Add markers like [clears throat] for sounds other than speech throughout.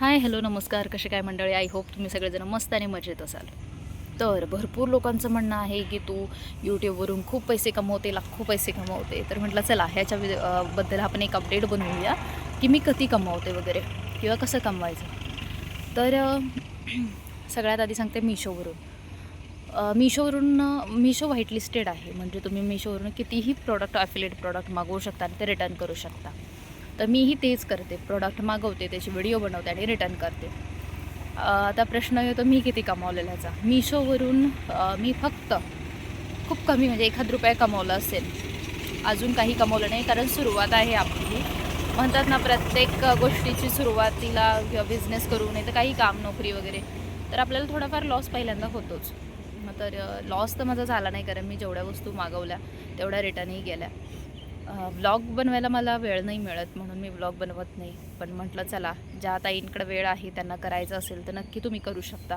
Hi hello नमस्कार. कसे काय मंडळी? आय होप तुम्ही सगळेजण मस्त आणि मजेत असाल. तर भरपूर लोकांचं म्हणणं आहे की तू यूट्यूबवरून खूप पैसे कमवते लाखो पैसे कमवते. तर म्हटलं चला ह्याच्या वि- बद्दल आपण एक अपडेट बनवूया की मी कधी कमवते वगैरे किंवा कसं कमवायचं. तर [clears throat] सगळ्यात आधी सांगते मिशोवरून मिशोवरून मिशो व्हाईट लिस्टेड आहे. म्हणजे तुम्ही मिशोवरून कितीही प्रॉडक्ट अफिलेट प्रॉडक्ट मागवू शकता आणि ते रिटर्न करू शकता. तर मीही तेच करते. प्रोडक्ट मागवते त्याचे व्हिडिओ बनवते आणि रिटर्न करते. आता प्रश्न येतो मी किती कमावलेल्याचा मिशोवरून मी फक्त खूप कमी म्हणजे एखाद रुपया कमावला असेल. अजून काही कमवलं नाही कारण सुरुवात आहे आपली. म्हणतात ना प्रत्येक गोष्टीची सुरुवातीला किंवा बिझनेस करू नये तर काही काम नोकरी वगैरे तर आपल्याला थोडाफार लॉस पहिल्यांदा होतोच. मग तर लॉस तर माझा झाला नाही कारण मी जेवढ्या वस्तू मागवल्या तेवढ्या रिटर्नही गेल्या. व्लॉग बनवायला मला वेळ नाही मिळत म्हणून मी व्लॉग बनवत नाही. पण म्हटलं चला ज्या ताईंकडे वेळ आहे त्यांना करायचं असेल तर नक्की तुम्ही करू शकता.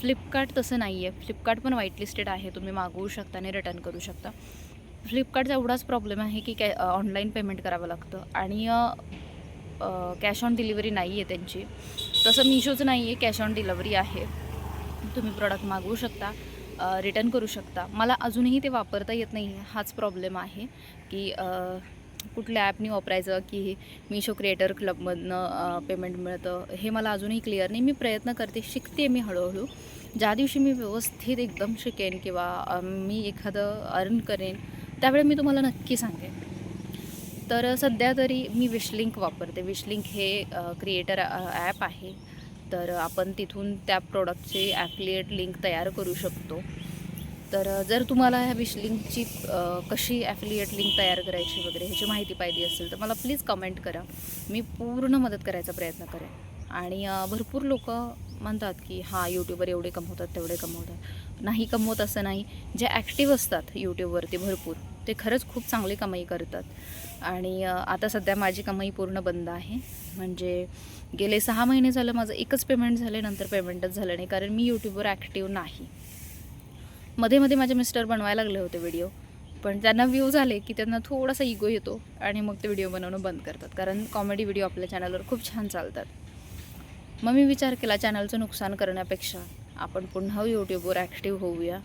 फ्लिपकार्ट तसं नाही आहे फ्लिपकार्ट पण व्हाईट लिस्टेड आहे. तुम्ही मागवू शकता आणि रिटर्न करू शकता. फ्लिपकार्टचा एवढाच प्रॉब्लेम आहे की कॅ ऑनलाईन पेमेंट करावं लागतं. आणि कॅश ऑन डिलिव्हरी नाही आहे त्यांची. तसं मिशोचं नाही आहे कॅश ऑन डिलिव्हरी आहे. तुम्ही प्रॉडक्ट मागवू शकता. रिटर्न करू शकता. मला अजूनही ते वापरता येत नाही हाच प्रॉब्लेम आहे की कुठल्या ॲपनी वापरायचं की मिशो क्रिएटर क्लबमधनं पेमेंट मिळतं हे मला अजूनही क्लिअर नाही. मी प्रयत्न करते शिकते मी हळूहळू. ज्या दिवशी मी व्यवस्थित एकदम शिकेन किंवा मी एखादं अर्न करेन त्यावेळी मी तुम्हाला नक्की सांगेन. तर सध्या तरी मी विशलिंक वापरते. विशलिंक हे क्रिएटर ॲप आहे. तर आपण तिथून त्या प्रॉडक्टचे ॲफिलिएट लिंक तयार करू शकतो. तर जर तुम्हाला ह्या विश लिंकची कशी ॲफिलिएट लिंक तयार करायची वगैरे ह्याची माहिती पाहिजे असेल तर मला प्लीज कमेंट करा. मी पूर्ण मदत करायचा प्रयत्न करेन. आणि भरपूर लोक म्हणतात की हां यूट्यूबवर एवढे कमवतात तेवढे कमवतात. नाही कमवत असं नाही. जे ॲक्टिव्ह असतात यूट्यूबवरती भरपूर. ते खरंच खूप चांगली कमाई करतात. आणि आता सध्या माझी कमाई पूर्ण बंद आहे. म्हणजे गेले सहा महिने झालं माझं एकच पेमेंट झालं नंतर पेमेंटच झालं नाही कारण मी यूट्यूबवर ॲक्टिव्ह नाही. मध्ये मध्ये माझे मिस्टर बनवायला लागले होते व्हिडिओ पण त्यांना व्ह्यू झाले की त्यांना थोडासा इगो येतो आणि मग ते व्हिडिओ बनवणं बंद करतात. कारण कॉमेडी व्हिडिओ आपल्या चॅनलवर खूप छान चालतात. मग मी विचार केला चॅनलचं नुकसान करण्यापेक्षा आपण पुन्हा यूट्यूबवर ॲक्टिव्ह होऊया.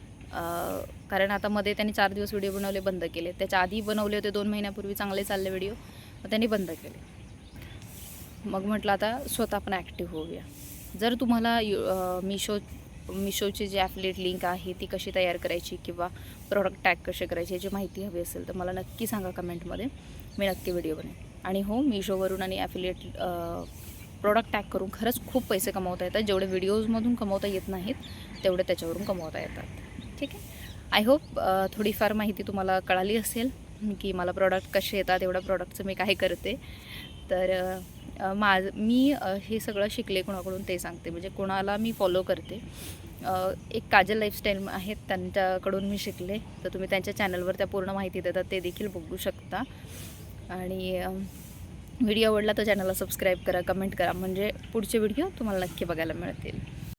कारण आता मध्ये त्यांनी चार दिवस व्हिडिओ बनवले बंद केले. त्याच्या आधी बनवले होते दोन महिन्यापूर्वी चांगले चालले व्हिडिओ. मग त्यांनी बंद केले. मग म्हटलं आता स्वतः पण ॲक्टिव्ह होऊया. जर तुम्हाला यू मिशो मिशोची जी ॲफलेट लिंक आहे ती कशी तयार करायची किंवा प्रॉडक्ट टॅग कसे करायचे याची माहिती हवी असेल तर मला नक्की सांगा कमेंटमध्ये मी नक्की व्हिडिओ बनेन आणि हो मिशोवरून आणि ॲफिलेट प्रॉडक्ट टॅग करून खरंच खूप पैसे कमवता येतात. जेवढे व्हिडिओजमधून कमवता येत नाहीत तेवढे त्याच्यावरून कमवता येतात. ठीक आहे. आय होप थोडीफार माहिती तुम्हाला कळाली असेल की मला प्रॉडक्ट कसे येतात एवढ्या प्रॉडक्टचं मी काय करते. तर माझ मी हे सगळं शिकले कोणाकडून ते सांगते. म्हणजे कोणाला मी फॉलो करते. एक काजल लाईफस्टाईल आहेत त्यांच्याकडून मी शिकले. तर तुम्ही त्यांच्या चॅनलवर त्या पूर्ण माहिती देतात ते देखील बघू शकता. आणि व्हिडिओ आवडला तर चॅनलला सबस्क्राईब करा कमेंट करा. म्हणजे पुढचे व्हिडिओ तुम्हाला नक्की बघायला मिळतील.